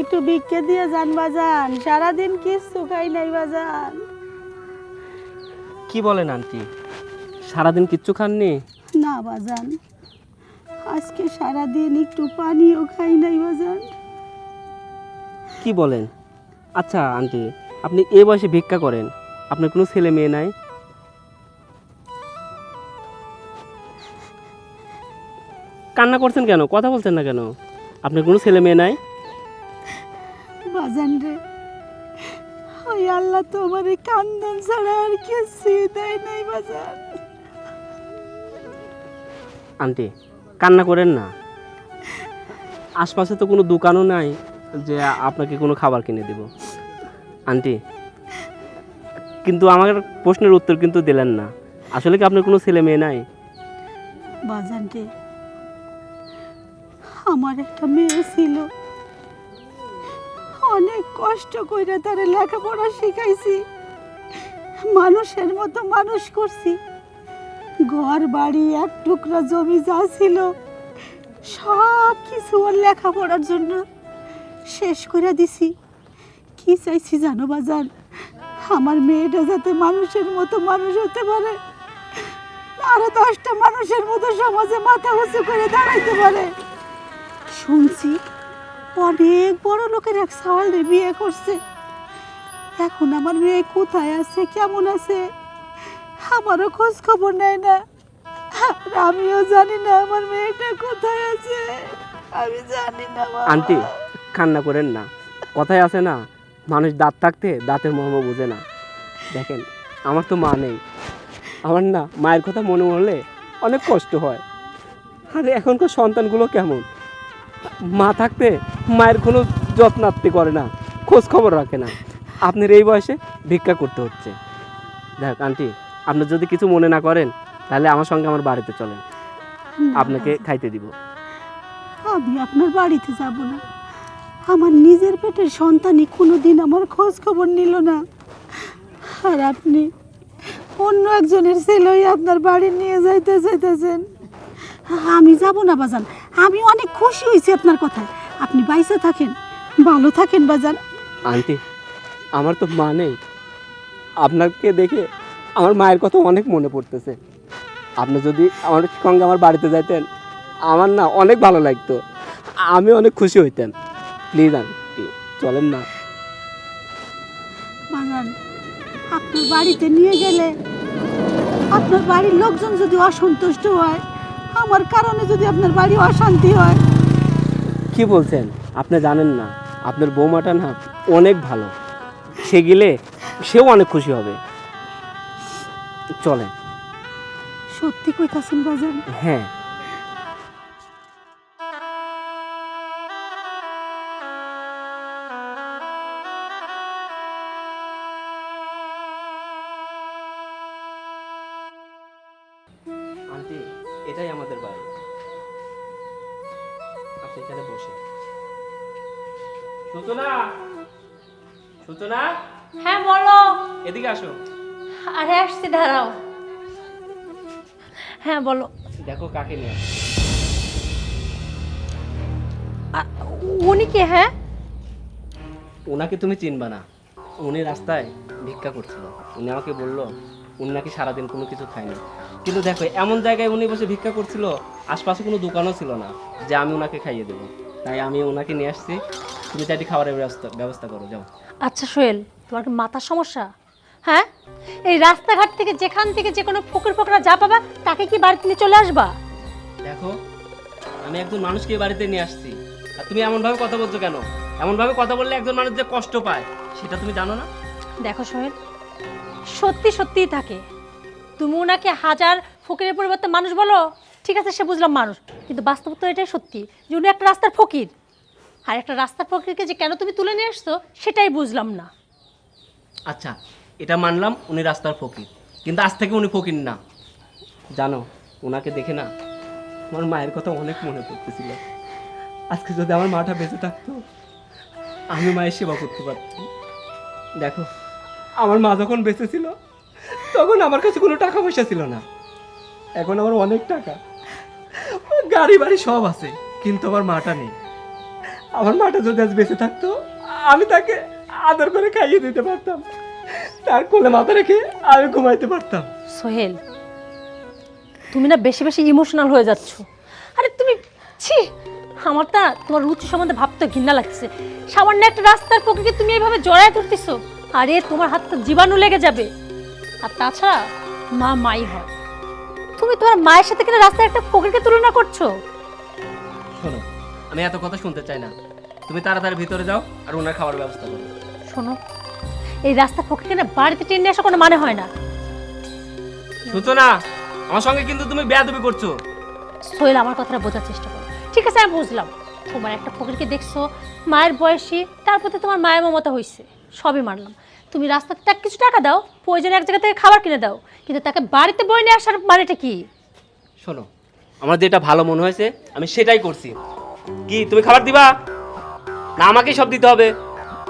একটু ভিক্ষে দিয়ে যান বাজান। সারাদিন কিচ্ছু খাই নাই বাজান। কি বলেন আন্টি? সারাদিন কিচ্ছু খাননি? না বাজান আজকে সারাদিন একটু পানিও খাই নাই বাজান। কি বলেন? আচ্ছা আন্টি আপনি এ বয়সে ভিক্ষা করেন আপনার কোনো ছেলে মেয়ে নাই? কান্না করছেন কেন? কথা বলছেন না কেন? আপনার কোনো ছেলে মেয়ে নাই? বাজান রে ওই আল্লাহ তো আমার কান্দন ছাড়া আর কিছু দেয় নাই বাজান। আন্টি কান্না করেন না। আশপাশে তো কোনো দোকানও নাই যে আপনাকে কোনো খাবার কিনে দেব। আন্টি কিন্তু আমার প্রশ্নের উত্তর কিন্তু দিলেন না। আসলে কি আপনার কোনো ছেলে মেয়ে নাই? বাজান রে আমার একটা মেয়ে ছিল। অনেক কষ্ট করে তারে লেখাপড়া শিখাইছি। মানুষের মতো মানুষ করছি। ঘর বাড়ি এক টুকরা জমি যা ছিল, সব কিছু ওর লেখাপড়ার জন্য শেষ করে দিছি। কি চাইছি জানো বাজান? আমার মেয়েটা যাতে মানুষের মতো মানুষ হতে পারে, আরও দশটা মানুষের মতো সমাজে মাথা উঁচু করে দাঁড়াইতে পারে। শুনছি অনেক বড় লোকের এক সাওয়ালে বিয়ে করছে। এখন আমার মেয়ে কোথায় আছে, কেমন আছে? আমারও খোঁজ খবর নেয় না। আমিও জানি না আমার মেয়েটা কোথায় আছে। আমি জানি না। আন্টি, কান্না করেন না। কথায় আছে না, মানুষ দাঁত থাকতে দাঁতের মর্ম বোঝে না। দেখেন, আমার তো মা নেই। আমার না মায়ের কথা মনে পড়লে অনেক কষ্ট হয়। আরে, এখনকার সন্তানগুলো কেমন? মা থাকতে মায়ের কোনো যত্নার্থী করে না খোঁজ খবর রাখে না। আপনার এই বয়সে ভিক্ষা করতে হচ্ছে। দেখ আন্টি আপনি যদি কিছু মনে না করেন তাহলে আমার সঙ্গে আমার বাড়িতে চলেন। আপনাকে খাইতে দিব। আমি আপনার বাড়িতে যাব না। আমার নিজের পেটের সন্তানই কোনো দিন আমার খোঁজ খবর নিল না। আর আপনি অন্য একজনের ছেলেই আপনার বাড়ি নিয়ে যাইতে চাইতেছেন আমি যাব না বাজান। আমি অনেক খুশি হয়েছি আপনার কথায়। আপনি বাইসে থাকেন ভালো থাকেন বাজান। আন্টি আমার তো মা নেই। আপনাকে দেখে আমার মায়ের কথা অনেক মনে পড়তেছে। আপনি যদি আমার সঙ্গে আমার বাড়িতে যাইতেন আমার না অনেক ভালো লাগতো। আমি অনেক খুশি হইতাম প্লিজ আন্টি চলেন না। বাজান আপনার বাড়িতে নিয়ে গেলে আপনার বাড়ির লোকজন যদি অসন্তুষ্ট হয় আমার কারণে যদি আপনার বাড়ি অশান্তি হয়। কি বলছেন? আপনি জানেন না আপনার বৌমাটা না অনেক ভালো। সে গেলে সেও অনেক খুশি হবে। চলেন। সত্যি কইতাছেন বাজার হ্যাঁ। আসছি দাঁড়াও। হ্যাঁ বলো। দেখো কাকে নিয়ে উনি কে হ্যাঁ? ওনাকে তুমি চিনবা না। উনি রাস্তায় ভিক্ষা করছিল। উনি আমাকে বলল উনি নাকি সারাদিন কোনো কিছু খায়নি। কিন্তু দেখো এমন জায়গায় উনি বসে ভিক্ষা করছিল আশপাশে কোনো দোকানও ছিল না যে আমি ওনাকে খাইয়ে দেবো। তাই আমি ওনাকে নিয়ে আসছি। তুমি চাইটি খাবারের ব্যবস্থা ব্যবস্থা করো যাও। আচ্ছা সোহেল তোমার কি মাথার সমস্যা? হ্যাঁ? এই রাস্তাঘাট থেকে যেখান থেকে যে কোনো ফকির ফকরা যা পাবা তাকে কি বাড়িতে নিয়ে চলে আসবা? দেখো আমি একজন মানুষকে বাড়িতে নিয়ে আসছি। আর তুমি এমনভাবে কথা বলছো কেন? এমনভাবে কথা বললে একজন মানুষ যে কষ্ট পায় সেটা তুমি জানো না? দেখো সোহেল সত্যি সত্যিই থাকে। তুমি ওনাকে হাজার ফকিরের পরিবর্তে মানুষ বলো ঠিক আছে সে বুঝলাম মানুষ। কিন্তু বাস্তব তো এটাই সত্যি যে উনি একটা রাস্তার ফকির। আর একটা রাস্তার ফকিরকে যে কেন তুমি তুলে নিয়ে আসছো সেটাই বুঝলাম না। আচ্ছা এটা মানলাম উনি রাস্তার ফকির। কিন্তু আজ থেকে উনি ফকির না। জানো ওনাকে দেখে না আমার মায়ের কথা অনেক মনে পড়তেছিল। আজকে যদি আমার মাটা বেঁচে থাকতো, আমি মায়ের সেবা করতে পারতাম। দেখো, আমার মা যখন বেঁচে ছিল, তখন আমার কাছে কোনো টাকা পয়সা ছিল না। এখন আমার অনেক টাকা। গাড়ি বাড়ি সব আছে, কিন্তু আমার মাটা নেই। আমার মাটা যদি আজ বেঁচে থাকতো, আমি তাকে আদর করে খাইয়ে দিতে পারতাম। তার কোলে মাথা রেখে আমি ঘুমাইতে পারতাম। সোহেল তুমি না বেশি বেশি ইমোশনাল হয়ে যাচ্ছ। আরে তুমি ছি আমার তা তোমার রুচি সম্বন্ধে ভাবতে ঘৃণা লাগছে। সামান্য একটা রাস্তার পক্ষে তুমি এইভাবে জড়ায় ধরতেছো। আরে তোমার হাত তো জীবাণু লেগে যাবে। আর তাছাড়া মা মাই হয়। তুমি তোমার মায়ের সাথে কিনা রাস্তায় একটা ফকিরকে তুলনা করছ? শোনো আমি এত কথা শুনতে চাই না। তুমি তাড়াতাড়ি ভিতরে যাও আর ওনার খাবার ব্যবস্থা করো। শোনো এই রাস্তা ফকিরকে না বাড়িতে টেনে আসা কোনো মানে হয় না। সূচনা আমার সঙ্গে কিন্তু তুমি বেয়াদবি করছ। সোহেল আমার কথাটা বোঝার চেষ্টা করো। ঠিক আছে আমি বুঝলাম। তোমার একটা ফকিরকে দেখছ মায়ের বয়সী তার প্রতি তোমার মায়ের মমতা হয়েছে সবই মানলাম। তুমি রাস্তাতে তাকে কিছু টাকা দাও প্রয়োজনে এক জায়গা থেকে খাবার কিনে দাও। কিন্তু তাকে বাড়িতে বই নিয়ে আসার মানেটা কি? শোনো আমার যেটা ভালো মনে হয়েছে আমি সেটাই করছি। কি তুমি খাবার দিবা? না আমাকেই সব দিতে হবে।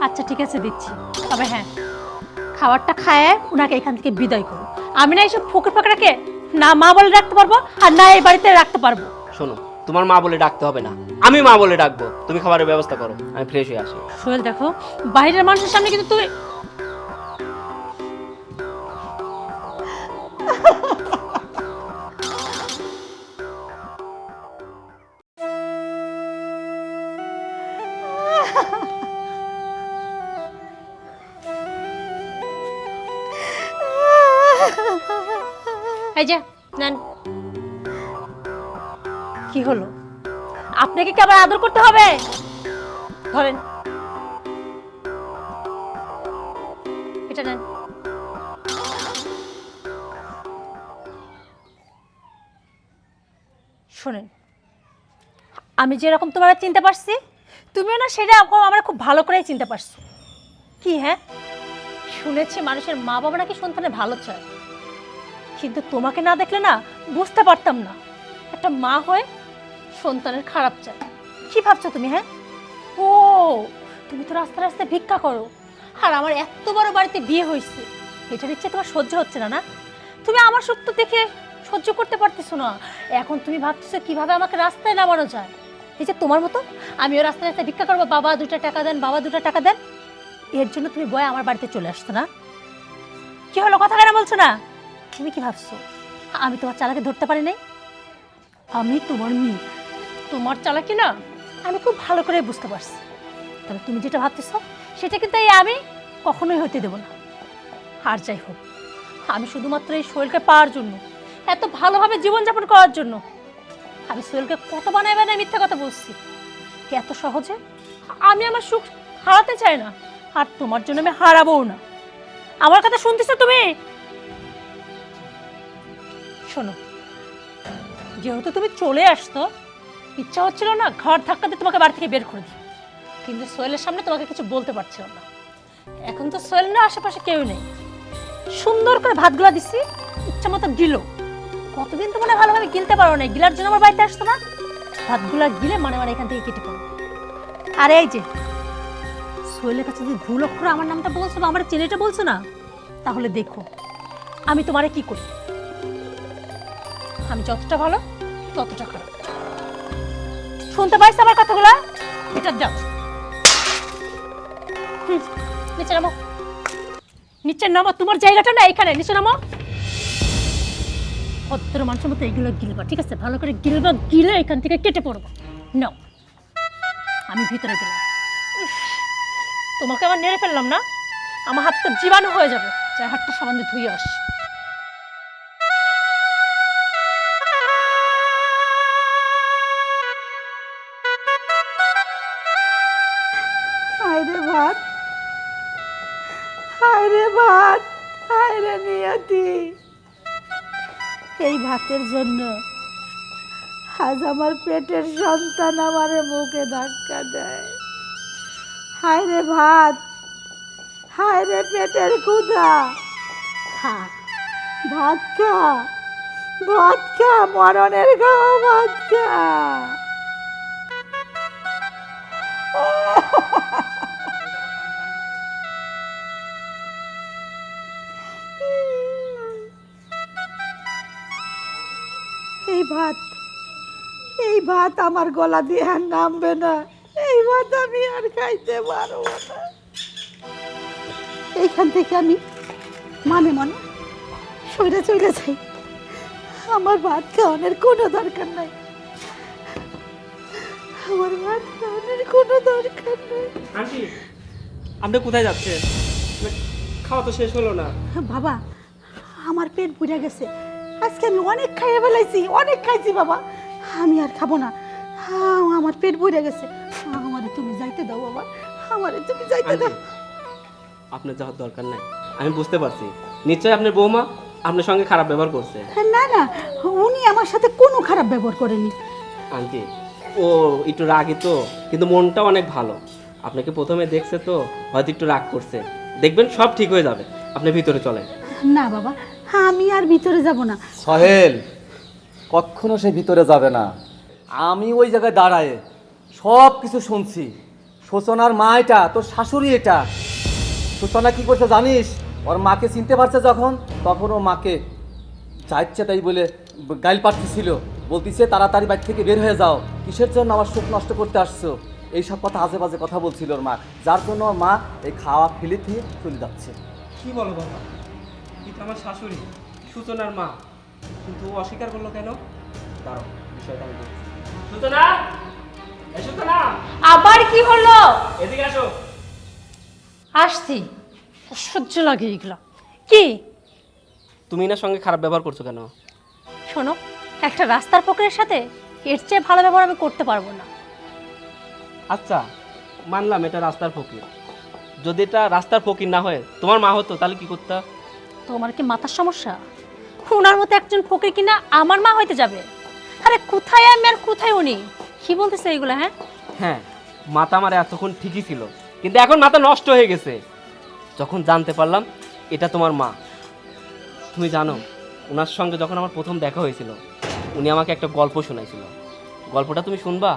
আচ্ছা ঠিক আছে দিচ্ছি। তবে হ্যাঁ খাবারটা খায় ওনাকে এখান থেকে বিদায় করো আমি না এইসব ফকির ফাঁকড়াকে না মা বলে রাখতে পারব আর না এই বাড়িতে রাখতে পারব। শোনো তোমার মা বলে ডাকতে হবে না। আমি মা বলে ডাকবো। তুমি খাবারের ব্যবস্থা করো আমি ফ্রেশ হয়ে আসি। সোহেল দেখো বাইরের মানুষের সামনে কিন্তু তুমি নেন। কি হলো? আপনাকে কি আবার আদর করতে হবে? ধরেন। এটা নেন। শোনেন, আমি যেরকম তোমার চিনতে পারছি, তুমিও না সেটা আমার খুব ভালো করেই চিনতে পারছ। কি হ্যাঁ? শুনেছি মানুষের মা বাবা নাকি সন্তানের ভালো চায়। কিন্তু তোমাকে না দেখলে না বুঝতে পারতাম না। একটা মা হয়ে সন্তানের খারাপ চায় কি ভাবছ তুমি হ্যাঁ? ও, তুমি তো রাস্তা রাস্তায় ভিক্ষা করো। আর আমার এত বড় বাড়িতে বিয়ে হয়েছে। এটার ইচ্ছে তোমার সহ্য হচ্ছে না না? তুমি আমার সত্য দেখে সহ্য করতে পারতেছো না। এখন তুমি ভাবতেছো কীভাবে আমাকে রাস্তায় নামানো যায়? এই যে তোমার মতো, আমিও রাস্তায় রাস্তায় ভিক্ষা করব, বাবা দুটা টাকা দেন, বাবা দুটা টাকা দেন। এর জন্য তুমি বয় আমার বাড়িতে চলে আসতো না? কি হলো, কথা কেন বলছো না? তুমি কি ভাবছ? আমি তোমার চালাকে ধরতে পারি নাই? আমি তোমার মেয়ে। তোমার চালাকি না? আমি খুব ভালো করে বুঝতে পারছি। তবে তুমি যেটা ভাবতেছ, সেটা কিন্তু এই আমি কখনোই হতে দেব না। আর যাই হোক, আমি শুধুমাত্র এই শরীরকে পাওয়ার জন্য, এত ভালোভাবে জীবনযাপন করার জন্য, আমি সোহেলকে কত বানায় বানায় মিথ্যা কথা বলছি। এত সহজে? আমি আমার সুখ হারাতে চাই না, আর তোমার জন্য আমি হারাবও না। আমার কথা শুনতেছো তুমি? শোনো, যেহেতু তুমি চলে আসতো, ইচ্ছা হচ্ছিল না ঘর ধাক্কাতে তোমাকে বাড়ি থেকে বের করে দিই কিন্তু সোহেলের সামনে তোমাকে কিছু বলতে পারছিলাম না। এখন তো সোহেল না, আশেপাশে কেউ নেই। সুন্দর করে ভাতগুলা দিছি, ইচ্ছা মতো গিলো। কতদিন তো মনে ভালোভাবে গিলতে পারো না গিলার জন্য আমার বাড়িতে আসতো না? ভাতগুলা গিলে মানে মানে এখান থেকে কেটে পড়ো আর এই যে, সোহেলের কাছে যদি ভুল অক্ষরে আমার নামটা বলছো বা আমার চেনেটা বলছো না, তাহলে দেখো, আমি তোমারে কি করি? আমি যতটা ভালো, ততটা খারাপ। শুনতে পাইছ আমার কথাগুলো? এটা যাও। নিচে নামো। নিচে নামো, তোমার জায়গাটা না এখানে নিচে নামো। ভদ্র মানুষের মতো এগুলো গিলবা, ঠিক আছে? ভালো করে গিলবা, গিলে এখান থেকে কেটে পড়ব। নাও। আমি ভিতরে গেলাম। তোমাকে আবার নেড়ে ফেললাম না? আমার হাত তো জীবাণু হয়ে যাবে। যাই হাতটা সামান্য ধুয়ে আস। হায় রে ভাত। হায় রে ভাত হায় রে নিয়তি। এই ভাতের জন্য আজ আমার পেটের সন্তান আমারে মুখে ধাক্কা দেয়। হায় রে ভাত হায় রে পেটের ক্ষুধা। ভাত খা ভাত খা, মরণের খাওয়া ভাত খা। এই ভাত এই ভাত আমার গলা দিয়ে আর নামবে না। এই ভাত আমি আর খাইতে পারব না। এইখান থেকে আমি মানে মনে সইরা চলে যাই। আমার ভাত খাওয়ানোর কোনো দরকার নাই। আমার ভাত খাওয়ানোর কোনো দরকার নেই। আন্টি আপনি কোথায় যাচ্ছেন? খাওয়া তো শেষ হলো না। বাবা আমার পেট পুড়ে গেছে। আজকে আমি অনেক খাইয়ে ফেলাইছি অনেক খাইছি বাবা। আমি আর খাব না। হ্যাঁ, আমার পেট পুড়ে গেছে। আমারে তুমি যাইতে দাও বাবা। আমারে তুমি যাইতে দাও। আপনার যাওয়ার দরকার নাই। আমি বুঝতে পারছি। নিশ্চয়ই আপনার বৌমা আপনার সঙ্গে খারাপ ব্যবহার করছে। না না উনি আমার সাথে কোনো খারাপ ব্যবহার করেনি। আন্টি ও একটু রাগী তো কিন্তু মনটা অনেক ভালো। আপনাকে প্রথমে দেখছে তো হয়তো একটু রাগ করছে। দেখবেন সব ঠিক হয়ে যাবে। আপনি ভিতরে চলেন। না বাবা আমি আর ভিতরে যাব না। সহেল কখনো সে ভিতরে যাবে না। আমি ওই জায়গায় দাঁড়ায় সব কিছু শুনছি। সূচনার মা এটা তোর শাশুড়ি এটা। সূচনা কি করছে জানিস? ওর মাকে চিনতে পারছে যখন তখন ও মাকে চাইছে তাই বলে গাইল পাঠিয়েছিল বলতিছে তাড়াতাড়ি বাড়ি থেকে বের হয়ে যাও। কিসের জন্য আমার সুখ নষ্ট করতে আসছো? এইসব কথা আজে বাজে কথা বলছিল ওর মা যার জন্য ওর মা এই খাওয়া ফেলে দিয়ে চলে যাচ্ছে। কি বলো বাবা? আমার শাশুড়ি সূচনার মা। কিন্তু ও অস্বীকার করল কেন? দাঁড়ো বিষয়টা আমি দেখছি। সূচনা আবার কি হলো? এদিকে আসো। আসছি। সহ্য লাগে এগুলো। কি? তুমি না সঙ্গে খারাপ ব্যবহার করছ কেন? শোনো একটা রাস্তার ফকরের সাথে এর চেয়ে ভালো ব্যবহার আমি করতে পারব না। আচ্ছা মানলাম এটা রাস্তার ফকির। যদি এটা রাস্তার ফকির না হয় তোমার মা হতো তাহলে কি করতে? তোমার কি মাথার সমস্যা? ওনার মতো একজন ফকির কিনা আমার মা হইতে যাবে? আরে কোথায় আমি আর কোথায় উনি? কি বলতেছে এইগুলো হ্যাঁ? হ্যাঁ মাথা আমার এতক্ষণ ঠিকই ছিল কিন্তু এখন মাথা নষ্ট হয়ে গেছে। যখন জানতে পারলাম এটা তোমার মা। তুমি জানো ওনার সঙ্গে যখন আমার প্রথম দেখা হয়েছিল উনি আমাকে একটা গল্প শোনাইছিল। গল্পটা তুমি শুনবা?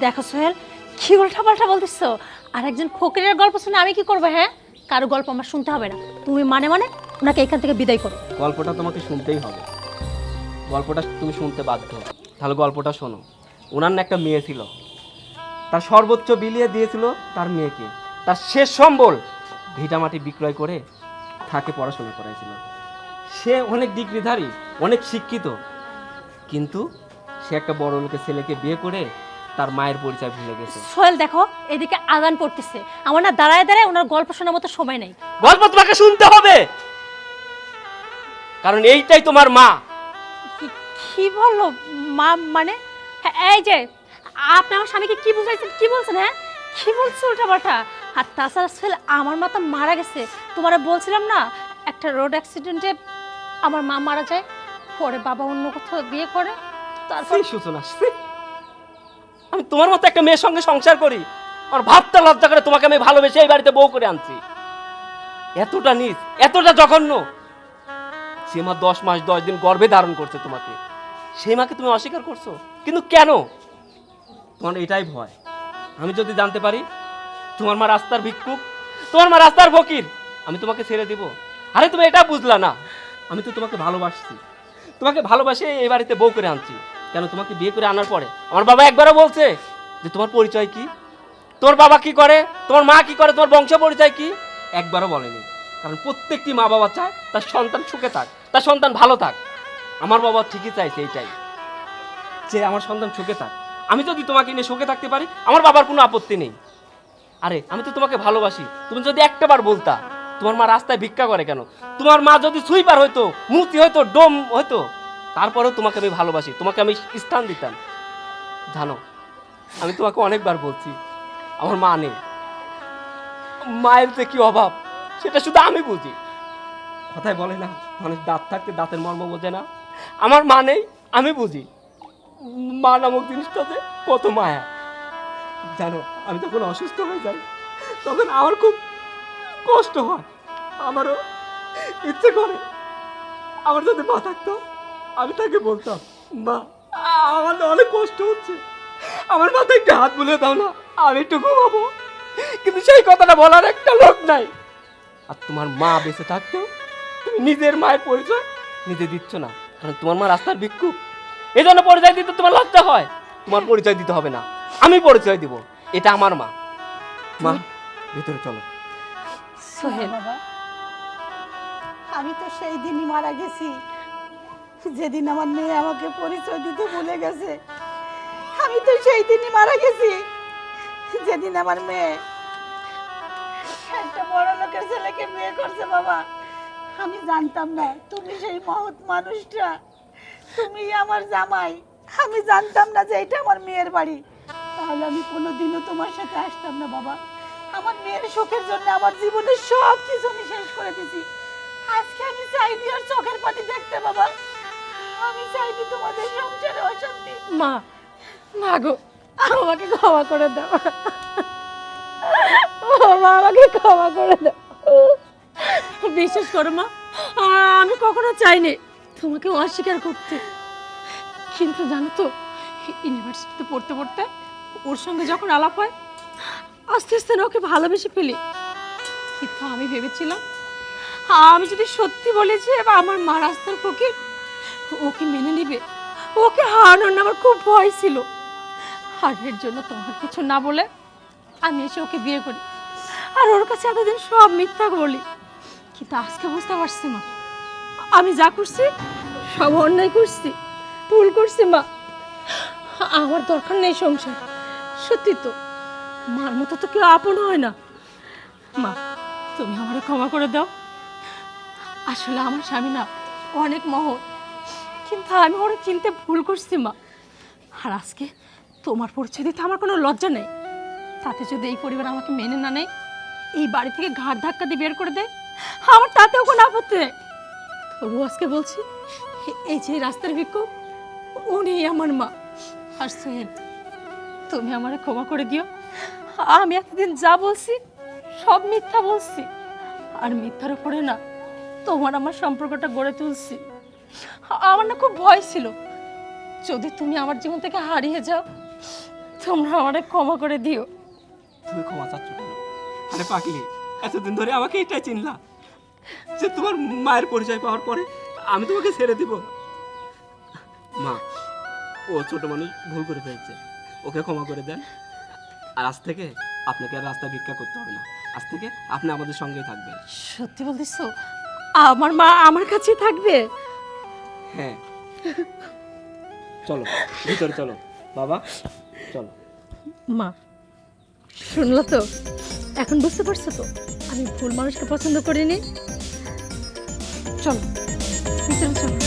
দেখো সোহেল কি উল্টা পাল্টা বলতেছ? আর একজন ফকিরের গল্প শুনে আমি কি করব হ্যাঁ? কারও গল্প আমার শুনতে হবে না। তুমি মানে মানে ওনাকে এখান থেকে বিদায় করো। গল্পটা তোমাকে শুনতেই হবে। গল্পটা তুমি শুনতে বাধ্য। তাহলে গল্পটা শোনো। ওনার না একটা মেয়ে ছিল। তার সর্বোচ্চ বিলিয়ে দিয়েছিল তার মেয়েকে। তার শেষ সম্বল ভিটামাটি বিক্রয় করে তাকে পড়াশোনা করাইছিল। সে অনেক ডিগ্রিধারী অনেক শিক্ষিত। কিন্তু সে একটা বড় লোকের ছেলেকে বিয়ে করে তার মায়ের পরিচয় ভুলে গেছে। সোহেল দেখো এদিকে আদান পড়তেছে। আমার না দাঁড়ায় দাঁড়ায় ওনার গল্প শোনার মতো সময় নেই। গল্প তোমাকে শুনতে হবে! কারণ এইটাই তোমার মা। কি- বলল মা মানে? হ্যাঁ, এই যে আপনি আমার স্বামীকে কি বুঝাইছেন? কি বলছেন হ্যাঁ? কি বলছে উল্টাপাল্টা আর তাছাড়া সোহেল আমার মা তো মারা গেছে। তোমার বলছিলাম না একটা রোড অ্যাক্সিডেন্টে আমার মা মারা যায় পরে বাবা অন্য কোথাও বিয়ে করে তারপর সূচনা আমি তোমার মতো একটা মেয়ের সঙ্গে সংসার করি আর ভাবতে লজ্জা করে তোমাকে আমি ভালোবেসে এই বাড়িতে বউ করে আনছি। এতটা নিচ এতটা জঘন্য সে মা দশ মাস, দশ দিন গর্ভে ধারণ করছে তোমাকে। সেই মাকে তুমি অস্বীকার করছ? কিন্তু কেন? তোমার এটাই ভয়। আমি যদি জানতে পারি, তোমার মা রাস্তার ভিক্ষুক, তোমার মা রাস্তার ফকির, আমি তোমাকে ছেড়ে দিব। আরে, তুমি এটা বুঝলা না। আমি তো তোমাকে ভালোবাসছি। তোমাকে ভালোবাসে এই বাড়িতে বউ করে আনছি। কেন, তোমাকে বিয়ে করে আনার পরে? আমার বাবা একবারও বলছে যে, তোমার পরিচয় কি? তোর বাবা কি করে? তোমার মা কি করে? তোমার বংশ পরিচয় কি? একবারও বলেনি। কারণ প্রত্যেকটি মা বাবা চায় তার সন্তান সুখে থাক। তার সন্তান ভালো থাক। আমার বাবা ঠিকই চাইছে এইটাই। যে আমার সন্তান সুখে থাক। আমি যদি তোমাকে নিয়ে সুখে থাকতে পারি, আমার বাবার কোনো আপত্তি নেই। আরে, আমি তো তোমাকে ভালোবাসি। তুমি যদি একটাবার বলতা, তোমার মা রাস্তায় ভিক্ষা করে কেন? তোমার মা যদি সুইপার হইতো মূর্তি হইতো, ডোম হইতো, তারপরেও তোমাকে আমি ভালোবাসি। তোমাকে আমি স্থান দিতাম। জানো, আমি তোমাকে অনেকবার বলছি, আমার মা নেই। মায়ের যে কি অভাব, সেটা শুধু আমি বুঝি। কথায় বলে না, মানুষ দাঁত থাকতে দাঁতের মর্ম বোঝে না। আমার মা নেই, আমি বুঝি। মা নামক জিনিসটাতে কত মায়া। জানো, আমি তখন অসুস্থ হয়ে যাই, তখন আমার খুব কষ্ট হয়। আমারও ইচ্ছে করে। আমার যদি মা থাকতো, আমি তাকে বলতাম, মা, আমার অনেক কষ্ট হচ্ছে। আমার মাথায় একটু হাত বুলিয়ে দাও না, আমি একটু ঘুমাবো। কিন্তু সেই কথাটা বলার একটা লোক নাই। আর তোমার মা বেঁচে থাকতেও তুমি নিজের মায়ের পরিচয় নিজে দিচ্ছ না কারণ তোমার মা রাস্তার ভিক্ষুক এই জন্য পরিচয় দিতে তোমার লজ্জা হয়। তোমার পরিচয় দিতে হবে না। আমি পরিচয় দিব এটা আমার মা। মা ভিতরে চলো। সোহেল। বাবা আমি তো সেই দিনই মারা গেছি। যেদিন আমার মেয়ে আমাকে পরিচয় দিতে ভুলে গেছে আমি তো সেই দিনই মারা গেছি। যেদিন আমার মেয়ে একটা বড় লোকের ছেলেকে বিয়ে করছে বাবা আমি জানতাম না তুমি সেই মহৎ মানুষটা। তুমি আমার জামাই। আমি জানতাম না যে এটা আমার মেয়ের বাড়ি। তাহলে আমি কোনোদিনও তোমার সাথে আসতাম না বাবা। আমার মেয়ের সুখের জন্য আমার জীবনের সব কিছু আমি শেষ করে দিছি। আজকে আমি চাইনি আর চোখের পানি দেখতে বাবা। আমি চাইনি তোমাদের সংসারে অশান্তি। মা মা গো, আমাকে ক্ষমা করে দাও। মা, আমাকে ক্ষমা করে দাও। বিশ্বাস করো মা আমি কখনো চাইনি তোমাকে অস্বীকার করতে। কিন্তু জানো তো, ইউনিভার্সিটিতে পড়তে পড়তে ওর সঙ্গে যখন আলাপ হয়, আস্তে আস্তে না ওকে ভালোবেসে ফেলি। কিন্তু আমি ভেবেছিলাম, আমি যদি সত্যি বলেছি এবার আমার মা রাস্তার ফকির ওকে মেনে নিবে, ওকে হারানোর না আমার খুব ভয় ছিল। আর এর জন্য তোমার কিছু না বলে আমি এসে ওকে বিয়ে করি। আর ওর কাছে এতদিন সব মিথ্যা বলি। কিন্তু আজকে বুঝতে পারছি মা। আমি যা করছি, সব অন্যায় করছি, ভুল করছি মা। আমার দরকার নেই সংসার, সত্যি তো। মার মতো তো কেউ আপন হয় না। মা, তুমি আমারে ক্ষমা করে দাও। আসলে আমার স্বামী না অনেক মহৎ, কিন্তু আমি ওরা চিনতে ভুল করছি মা। আর আজকে তোমার পরিচয় দিতে আমার কোনো লজ্জা নেই। তাতে যদি এই পরিবার আমাকে মেনে না নেয়, এই বাড়ি থেকে ঘাট ধাক্কা দিয়ে বের করে দেয় আমার তাতেও কোনো আপত্তি নেই। তবু আজকে বলছি, এই যে রাস্তার ভিক্ষুক উনি আমার মা। আর সোহেল তুমি আমারে ক্ষমা করে দিও। আমি এতদিন যা বলছি, সব মিথ্যা বলছি। আর মিথ্যার উপরে না, তোমার আমার সম্পর্কটা গড়ে তুলছি। আমার না খুব ভয় ছিল। যদি তুমি আমার জীবন থেকে হারিয়ে যাও, তোমরা আমারে ক্ষমা করে দিও। তুমি ক্ষমা চাচ্ছ কেন? আরে পাগলি, এতদিন ধরে আমাকে এটাই চিনলা। যে তোমার মায়ের পরিচয় পাওয়ার পরে আমি তোমাকে ছেড়ে দিব। মা ও ছোট মানুষ ভুল করে ফেলছে। ওকে ক্ষমা করে দেন। আর আজ থেকে আপনাকে আর রাস্তা ভিক্ষা করতে হবে না। আজ থেকে আপনি আমাদের সঙ্গেই থাকবেন। সত্যি বলতেছো? আমার মা আমার কাছেই থাকবে? হ্যাঁ। চলো ভিতরে চলো। বাবা চলো। মা শুনলো তো? এখন বুঝতে পারছ তো? আমি ভুল মানুষকে পছন্দ করিনি? চলো ভিতরে চলো।